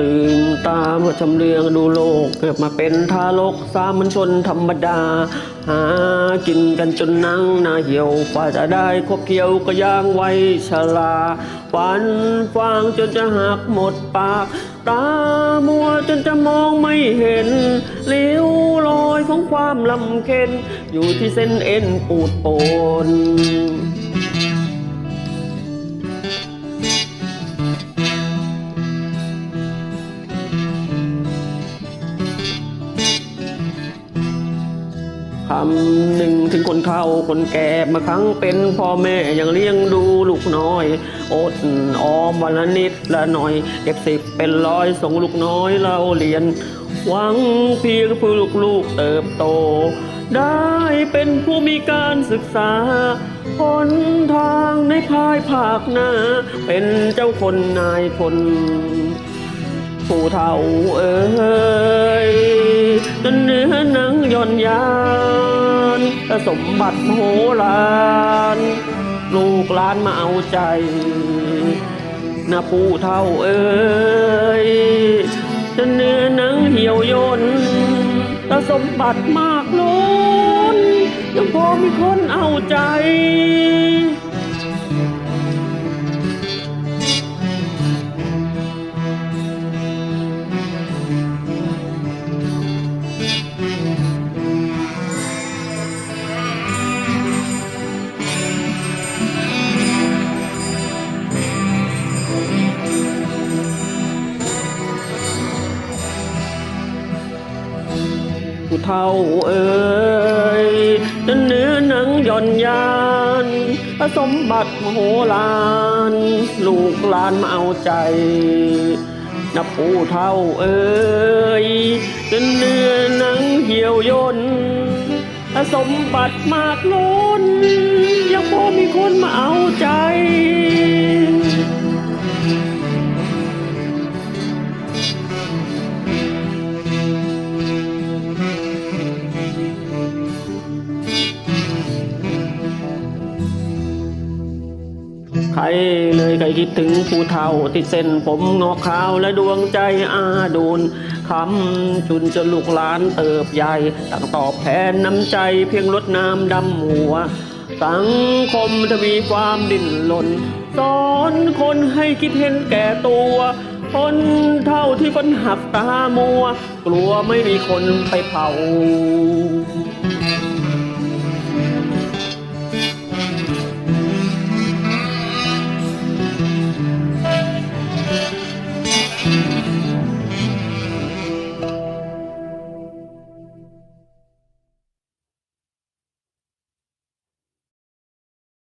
ลืมตาเมื่อชำเลืองดูโลก เกิดมาเป็นทารกสามัญชนธรรมดา หากินกันจนนั่งหน้าเหี่ยวกว่าจะได้คบเกี่ยวก็ย่างไว้ชราฝันฟางจนจะหักหมดปาก ตามัวจนจะมองไม่เห็นเลี้ยวลอยของความลำเค็นอยู่ที่เส้นเอ็นปูดโปนำหนึ่งถึงคนเฒ่าคนแก่มาครั้งเป็นพ่อแม่ยังเลี้ยงดูลูกน้อยอดออมวันละนิดละหน่อย เก็บสิบเป็นร้อยส่งลูกน้อยเราเรียน หวังเพียงเพื่อลูกลูกๆเติบโต ได้เป็นผู้มีการศึกษาหนทางในภายภาคหน้า เป็นเจ้าคนนายคนผู้เฒ่าเอ้ยจนเนื้อหนังย่อนยาน สมบัติโหรานลูกหลานมาเอาใจนะผู้เท่าเอ้ยจะเนื้อหนังเหี่ยวย่นแต่สมบัติมากล้นยังพอมีคนเอาใจ ผู้เฒ่าเอ้ยจนเนื้อหนังหย่อนยานสมบัติมโหฬารลูกหลานมาเอาใจนับผู้เฒ่าเอ้ยจนเนื้อหนังเหี่ยวย่นสมบัติมากล้นยังพอมีคนมาเอาใจ ใครเลยใครคิดถึงผู้เฒ่าติดเส้นผมงอกขาวและดวงใจอาดูนคำจุนจนลูกหลานเติบใหญ่ต่างตอบแทนน้ำใจเพียงลดน้ำดำหัว สังคมทวีความดิ้นรนสอนคนให้คิดเห็นแก่ตัวคนเท่าที่คนหักตามัว กลัวไม่มีคนไปเผา